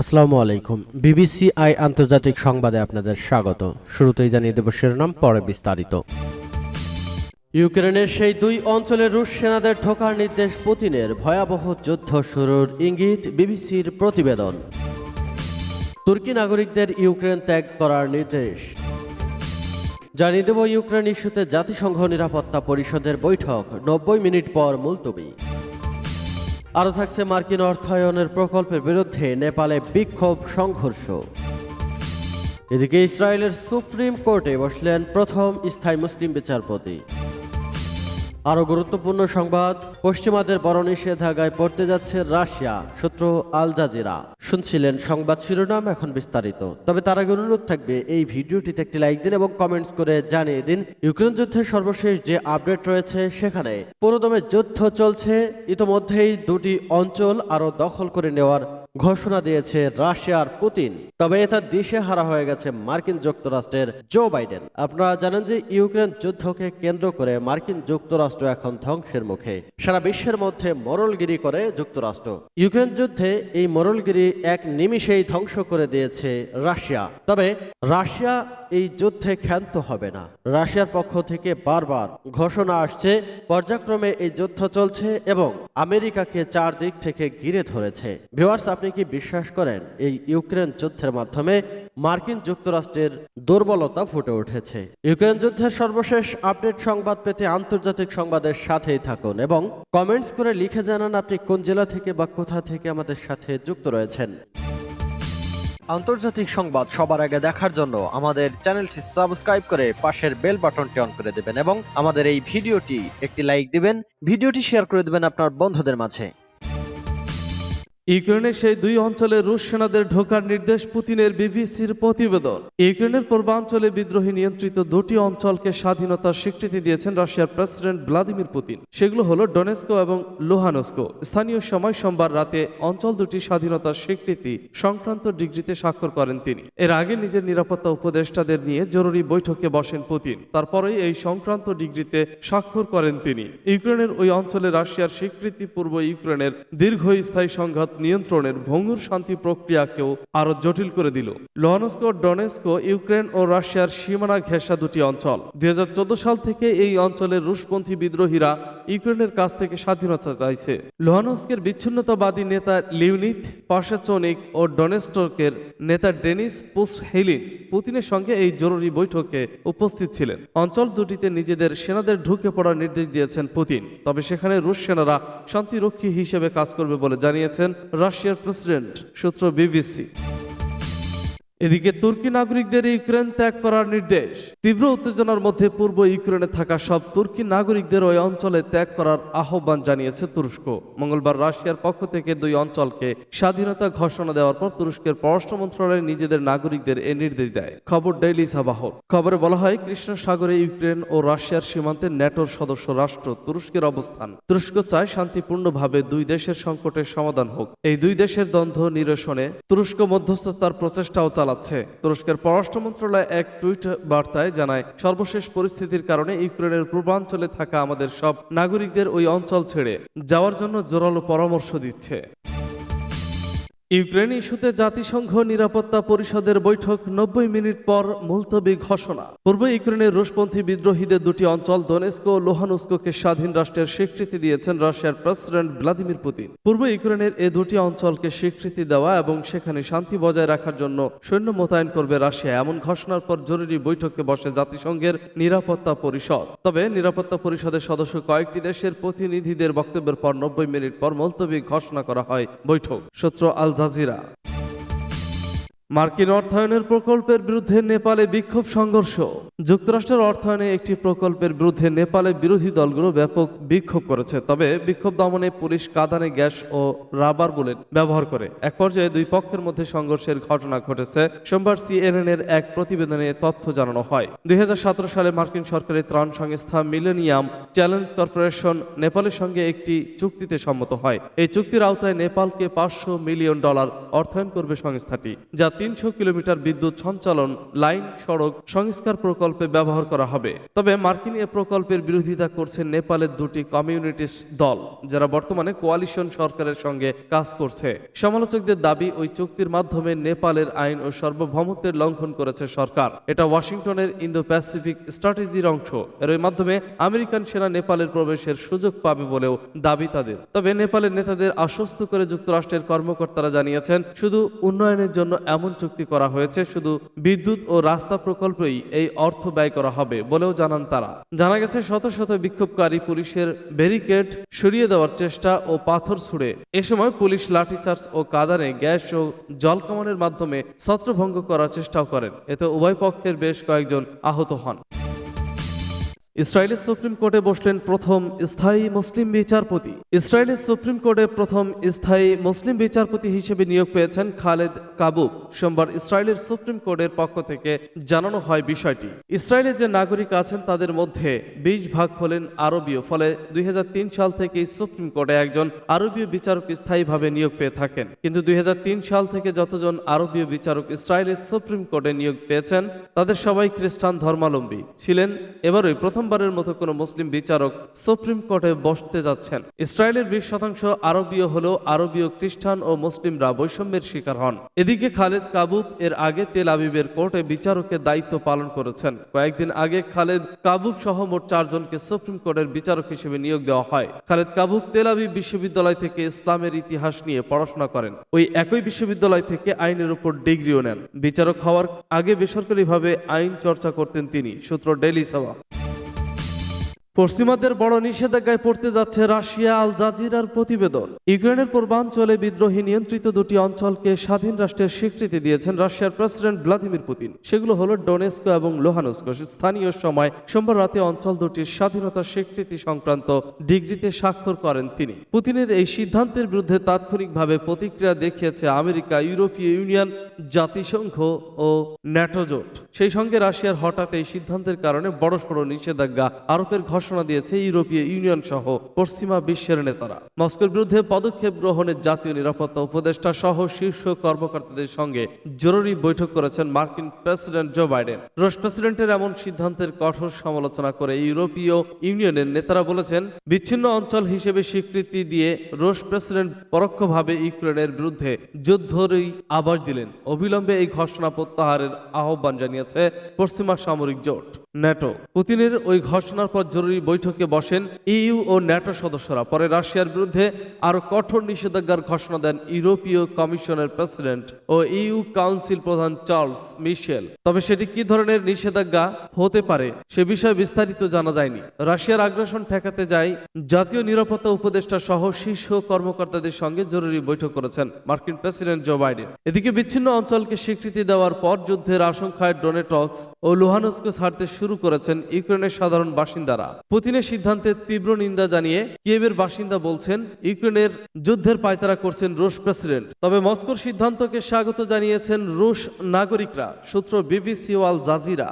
আসসালামু আলাইকুম। BBC I আন্তর্জাতিক সংবাদে আপনাদের স্বাগত। শুরুতেই জানিয়ে দেব শিরোনাম, পরে বিস্তারিত। ইউক্রেনের সেই দুই অঞ্চলে রুশ সেনাদের ঢোকার নির্দেশ পুতিনের ভয়াবহ যুদ্ধ শুরুর ইঙ্গিত বিবিসির প্রতিবেদন। তুর্কি নাগরিকদের ইউক্রেন ত্যাগ করার নির্দেশ। জানিয়ে দেব ইউক্রেন ইস্যুতে জাতিসংঘ নিরাপত্তা পরিষদের বৈঠক, নব্বই মিনিট পর মুলতবি। আরও থাকছে মার্কিন অর্থায়নের প্রকল্পের বিরুদ্ধে নেপালে বিক্ষোভ সংঘর্ষ। এদিকে ইসরায়েলের সুপ্রিম কোর্টে বসলেন প্রথম স্থায়ী মুসলিম বিচারপতি। আরও গুরুত্বপূর্ণ সংবাদ, পশ্চিমাদের বড় নিষেধাজ্ঞায় পড়তে যাচ্ছে রাশিয়া সূত্র আল জাজিরা। শুনছিলেন সংবাদ শিরোনাম এখন বিস্তারিত। তবে তার আগে অনুরোধ থাকবে, এই ভিডিওটিতে একটি লাইক দিন এবং কমেন্টস করে জানিয়ে দিন, ইউক্রেন যুদ্ধের সর্বশেষ যে আপডেট রয়েছে সেখানে। পুরোদমে যুদ্ধ চলছে, ইতোমধ্যেই দুটি অঞ্চল আরও দখল করে নেওয়ার ঘোষণা দিয়েছে রাশিয়ার পুতিন। তবে এটা দিশে হারা হয়ে গেছে মার্কিন যুক্তরাষ্ট্রের জো বাইডেন। আপনারা জানেন যে ইউক্রেন যুদ্ধকে কেন্দ্র করে মার্কিন যুক্তরাষ্ট্র এখন ধ্বংসের মুখে। সারা বিশ্বের মধ্যে মরলগিরি করে যুক্তরাষ্ট্র। ইউক্রেন যুদ্ধে এই মরলগিরি এক নিমিষেই ধ্বংস করে দিয়েছে রাশিয়া। তবে রাশিয়া এই যুদ্ধে ক্ষান্ত হবে না। রাশিয়ার পক্ষ থেকে বারবার ঘোষণা আসছে, পর্যায়ক্রমে এই যুদ্ধ চলছে এবং আমেরিকাকে চারদিক থেকে ঘিরে ধরেছে। ভিউয়ার্স আপনি কি বিশ্বাস করেন এই ইউক্রেন যুদ্ধের মাধ্যমে মার্কিন যুক্তরাষ্ট্রের দুর্বলতা ফুটে উঠেছে? ইউক্রেন যুদ্ধের সর্বশেষ আপডেট সংবাদ পেতে আন্তর্জাতিক সংবাদের সাথেই থাকুন এবং কমেন্টস করে লিখে জানান আপনি কোন জেলা থেকে বা কোথা থেকে আমাদের সাথে যুক্ত রয়েছেন। আন্তর্জাতিক সংবাদ সবার আগে দেখার জন্য আমাদের চ্যানেলটি সাবস্ক্রাইব করে পাশের বেল বাটনটি অন করে দেবেন এবং আমাদের এই ভিডিওটি একটি লাইক দিবেন, ভিডিওটি শেয়ার করে দেবেন আপনার বন্ধুদের মাঝে। ইউক্রেনের সেই দুই অঞ্চলে রুশ সেনাদের ঢোকার নির্দেশ পুতিনের বিবিসির প্রতিবেদন। ইউক্রেনের পূর্বাঞ্চলে বিদ্রোহী নিয়ন্ত্রিত দুটি অঞ্চলকে স্বাধীনতার স্বীকৃতি দিয়েছেন রাশিয়ার প্রেসিডেন্ট ভ্লাদিমির পুতিন। সেগুলো হলো ডোনেস্কো এবং লুহানস্কো। স্থানীয় সময় সোমবার রাতে অঞ্চল দুটি স্বাধীনতার স্বীকৃতি সংক্রান্ত ডিগ্রিতে স্বাক্ষর করেন তিনি। এর আগে নিজের নিরাপত্তা উপদেষ্টাদের নিয়ে জরুরি বৈঠকে বসেন পুতিন। তারপরেই এই সংক্রান্ত ডিগ্রিতে স্বাক্ষর করেন তিনি। ইউক্রেনের ওই অঞ্চলে রাশিয়ার স্বীকৃতি পূর্ব ইউক্রেনের দীর্ঘস্থায়ী সংঘাত নিয়ন্ত্রণের ভঙ্গুর শান্তি প্রক্রিয়াকেও আরও জটিল করে দিল। লহানস্কো, ডনেস্কো, ইউক্রেন ও রাশিয়ার সীমানা ঘেঁষা দুটি অঞ্চল। দুই হাজার চোদ্দ সাল থেকে এই অঞ্চলের রুশপন্থী বিদ্রোহীরা ইউক্রেনের কাছ থেকে স্বাধীনতা চাইছে। লোহানস্কের বিচ্ছিন্নতাবাদী নেতা লিউনিথ পাশাচনিক ও ডনেস্টকের নেতা ডেনিস পুসহেলিন পুতিনের সঙ্গে এই জরুরি বৈঠকে উপস্থিত ছিলেন। অঞ্চল দুটিতে নিজেদের সেনাদের ঢুকে পড়ার নির্দেশ দিয়েছেন পুতিন। তবে সেখানে রুশ সেনারা শান্তিরক্ষী হিসেবে কাজ করবে বলে জানিয়েছেন রাশিয়ার প্রেসিডেন্ট, সূত্র বিবিসি। এদিকে তুর্কি নাগরিকদের ইউক্রেন ত্যাগ করার নির্দেশ। তীব্র উত্তেজনার মধ্যে পূর্ব ইউক্রেনে থাকা সব তুর্কি নাগরিকদের ওই অঞ্চলে ত্যাগ করার আহ্বান জানিয়েছে তুরস্ক। মঙ্গলবার রাশিয়ার পক্ষ থেকে দুই অঞ্চলকে স্বাধীনতা ঘোষণা দেওয়ার পর তুরস্কের পররাষ্ট্র মন্ত্রণালয় নিজেদের নাগরিকদের এ নির্দেশ দেয়। খবর ডেইলি সাবাহর। খবরে বলা হয় কৃষ্ণ সাগরে ইউক্রেন ও রাশিয়ার সীমান্তে ন্যাটোর সদস্য রাষ্ট্র তুরস্কের অবস্থান। তুরস্ক চায় শান্তিপূর্ণভাবে দুই দেশের সংকটের সমাধান হোক। এই দুই দেশের দ্বন্দ্ব নিরসনে তুরস্ক মধ্যস্থতার প্রচেষ্টাও চালাচ্ছে তুরস্কের পররাষ্ট্র মন্ত্রণালয় এক টুইট বার্তায় জানায়, সর্বশেষ পরিস্থিতির কারণে ইউক্রেনের পূর্বাঞ্চলে থাকা আমাদের সব নাগরিকদের ওই অঞ্চল ছেড়ে যাওয়ার জন্য জোরালো পরামর্শ দিচ্ছে। ইউক্রেন ইস্যুতে জাতিসংঘ নিরাপত্তা পরিষদের বৈঠক নব্বই মিনিট পর মুলতবি ঘোষণা। পূর্ব ইউক্রেনের রুশপন্থী বিদ্রোহীদের দুটি অঞ্চল, দোনেস্কো ও লোহানুস্কোকে স্বাধীন রাষ্ট্রের স্বীকৃতি দিয়েছেন রাশিয়ার প্রেসিডেন্ট ভ্লাদিমির পুতিন। পূর্ব ইউক্রেনের এ দুটি অঞ্চলকে স্বীকৃতি দেওয়া এবং সেখানে শান্তি বজায় রাখার জন্য সৈন্য মোতায়েন করবে রাশিয়া, এমন ঘোষণার পর জরুরি বৈঠকে বসে জাতিসংঘের নিরাপত্তা পরিষদ। তবে নিরাপত্তা পরিষদের সদস্য কয়েকটি দেশের প্রতিনিধিদের বক্তব্যের পর নব্বই মিনিট পর মুলতবি ঘোষণা করা হয় বৈঠক। সূত্র আল জাজিরা মার্কিন অর্থায়নের প্রকল্পের বিরুদ্ধে নেপালে বিক্ষোভ সংঘর্ষ। যুক্তরাষ্ট্রের অর্থায়নে একটি প্রকল্পের বিরুদ্ধে নেপালে বিরোধী দলগুলো ব্যাপক বিক্ষোভ করেছে, তবে বিক্ষোভ দমনে পুলিশ কাদানে গ্যাস ও রাবার বুলেট ব্যবহার করে। এক পর্যায়ে দুই পক্ষের মধ্যে সংঘর্ষের ঘটনা ঘটেছে। সোমবার সিএনএন এর এক প্রতিবেদনে তথ্য জানানো হয়। দুই হাজার সতেরো সালে মার্কিন সরকারের ত্রাণ সংস্থা মিলেনিয়াম চ্যালেঞ্জ কর্পোরেশন নেপালের সঙ্গে একটি চুক্তিতে সম্মত হয়। এই চুক্তির আওতায় নেপালকে পাঁচশো মিলিয়ন ডলার অর্থায়ন করবে সংস্থাটি, যা তিনশো কিলোমিটার বিদ্যুৎ সঞ্চালন, লাইন, সড়ক সংস্কার প্রকল্পে ব্যবহার করা হবে। তবে মার্কিন এ প্রকল্পের বিরোধিতা করছে নেপালের দুটি কমিউনিটিস্ট দল, যারা বর্তমানে কোয়ালিশন সরকারের সঙ্গে কাজ করছে। সমালোচকদের দাবি, ওই চুক্তির মাধ্যমে নেপালের আইন ও সার্বভৌমত্বের লঙ্ঘন করেছে সরকার। এটা ওয়াশিংটনের ইন্দো প্যাসিফিক স্ট্র্যাটেজির অংশ। এর মাধ্যমে আমেরিকান সেনা নেপালের প্রবেশের সুযোগ পাবে বলেও দাবি তাদের। তবে নেপালের নেতাদের আশ্বস্ত করে যুক্তরাষ্ট্রের কর্মকর্তারা জানিয়েছেন, শুধু উন্নয়নের জন্য এমন চুক্তি করা হয়েছে, শুধু বিদ্যুৎ ও রাস্তা প্রকল্পেই এই অর্থ ব্যয় করা হবে বলেও জানান তারা। জানা গেছে, শত শত বিক্ষোভকারী পুলিশের ব্যারিকেড সরিয়ে দেওয়ার চেষ্টা ও পাথর ছুড়ে। এ সময় পুলিশ লাঠিচার্জ ও কাদানে গ্যাস ও জল কামানের মাধ্যমে ছত্রভঙ্গ করার চেষ্টাও করেন। এতে উভয় পক্ষের বেশ কয়েকজন আহত হন। ইসরায়েলের সুপ্রিম কোর্টে বসলেন প্রথম স্থায়ী মুসলিম বিচারপতি। ইসরায়েলের সুপ্রিম কোর্টে প্রথম স্থায়ী মুসলিম বিচারপতি হিসেবে নিয়োগ পেয়েছেন খালেদ কাবুব। সোমবার ইসরায়েলের সুপ্রিম কোর্টের পক্ষ থেকে জানানো হয় বিষয়টি। ইসরায়েলে যে নাগরিক আছেন তাদের মধ্যে বিশ ভাগ হলেন আরবীয়, ফলে দুই হাজার তিন সাল থেকে সুপ্রিম কোর্টে একজন আরবীয় বিচারক স্থায়ীভাবে নিয়োগ পেয়ে থাকেন। কিন্তু দুই হাজার তিন সাল থেকে যতজন আরবীয় বিচারক ইসরায়েলের সুপ্রিম কোর্টে নিয়োগ পেয়েছেন, তাদের সবাই খ্রিস্টান ধর্মাবলম্বী ছিলেন। এবারই প্রথমবারের মতো কোনো মুসলিম বিচারক সুপ্রিম কোর্টে বসতে যাচ্ছেন। ইসরায়েলের বিশ শতাংশ আরবীয় হলেও আরবীয় খ্রিস্টান ও মুসলিমরা বৈষম্যের শিকার হন। এদিকে খালেদ কাবুব এর আগে তেল আবিবের কোর্টে বিচারকের দায়িত্ব পালন করেছেন। কয়েকদিন আগে খালেদ কাবুব সহ মোট চারজনকে সুপ্রিম কোর্টের বিচারক হিসেবে নিয়োগ দেওয়া হয়। খালেদ কাবুব তেল আবিব বিশ্ববিদ্যালয় থেকে ইসলামের ইতিহাস নিয়ে পড়াশোনা করেন। ওই একই বিশ্ববিদ্যালয় থেকে আইনের উপর ডিগ্রিও নেন। বিচারক হওয়ার আগে বেসরকারিভাবে আইন চর্চা করতেন তিনি। সূত্র ডেইলি সাওয়া। পশ্চিমাদের বড় নিষেধাজ্ঞায় পড়তে যাচ্ছে রাশিয়া, আল জাজিরার প্রতিবেদন। ইউক্রেনের পূর্বাঞ্চলে বিদ্রোহী নিয়ন্ত্রিত দুটি অঞ্চলকে স্বাধীন রাষ্ট্রের স্বীকৃতি দিয়েছেন রাশিয়ার প্রেসিডেন্ট ভ্লাদিমির পুতিন। সেগুলো হলো ডোনেস্কো এবং লোহানস্কো। স্থানীয় সময় সোমবার রাতে অঞ্চল দুটির স্বাধীনতার স্বীকৃতি সংক্রান্ত ডিগ্রিতে স্বাক্ষর করেন তিনি। পুতিনের এই সিদ্ধান্তের বিরুদ্ধে তাৎক্ষণিকভাবে প্রতিক্রিয়া দেখিয়েছে আমেরিকা, ইউরোপীয় ইউনিয়ন, জাতিসংঘ ও ন্যাটো জোট সেই সঙ্গে রাশিয়ার হঠাৎ এই সিদ্ধান্তের কারণে বড়সড় নিষেধাজ্ঞা আরোপের ঘোষণা দিয়েছে ইউরোপীয় ইউনিয়ন সহ পশ্চিমা বিশ্বের নেতারা। মস্কোর বিরুদ্ধে পদক্ষেপ গ্রহণের জাতীয় নিরাপত্তা উপদেষ্টা সহ শীর্ষ কর্মকর্তাদের সঙ্গে জরুরি বৈঠক করেছেন মার্কিন প্রেসিডেন্ট জো বাইডেন। রুশ প্রেসিডেন্টের এমন সিদ্ধান্তের কঠোর সমালোচনা করে ইউরোপীয় ইউনিয়নের নেতারা বলেছেন, বিচ্ছিন্ন অঞ্চল হিসেবে স্বীকৃতি দিয়ে রুশ প্রেসিডেন্ট পরোক্ষভাবে ইউক্রেনের বিরুদ্ধে যুদ্ধরই আবাস দিলেন। অবিলম্বে এই ঘোষণা প্রত্যাহারের আহ্বান জানিয়েছে পশ্চিমা সামরিক জোট। ন্যাটো। পুতিনের ওই ঘোষণার পর জরুরি বৈঠকে বসেন ইইউ ও ন্যাটো সদস্যরা। পরে রাশিয়ার বিরুদ্ধে আরও কঠোর নিষেধাজ্ঞার ঘোষণা দেন ইউরোপীয় কমিশনের প্রেসিডেন্ট ও ইইউ কাউন্সিল প্রধান চার্লস মিশেল। তবে সেটি কি ধরনের নিষেধাজ্ঞা হতে পারে সে বিষয়ে বিস্তারিত জানা যায়নি। রাশিয়ার আগ্রাসন ঠেকাতে যায় জাতীয় নিরাপত্তা উপদেষ্টা সহ শীর্ষ কর্মকর্তাদের সঙ্গে জরুরি বৈঠক করেছেন মার্কিন প্রেসিডেন্ট জো বাইডেন। এদিকে বিচ্ছিন্ন অঞ্চলকে স্বীকৃতি দেওয়ার পর যুদ্ধের আশঙ্কায় ডোনেটক্স ও লুহানস্কো ছাড়তে শুরু করেছেন ইউক্রেনের সাধারণ বাসিন্দারা। পুতিনের সিদ্ধান্তের তীব্র নিন্দা জানিয়ে কিয়েভের বাসিন্দা বলছেন, ইউক্রেনের যুদ্ধের পায়তারা করছেন রুশ প্রেসিডেন্ট। তবে মস্কোর সিদ্ধান্তকে স্বাগত জানিয়েছেন রুশ নাগরিকরা, সূত্র বিবিসি ওয়াল জাজিরা।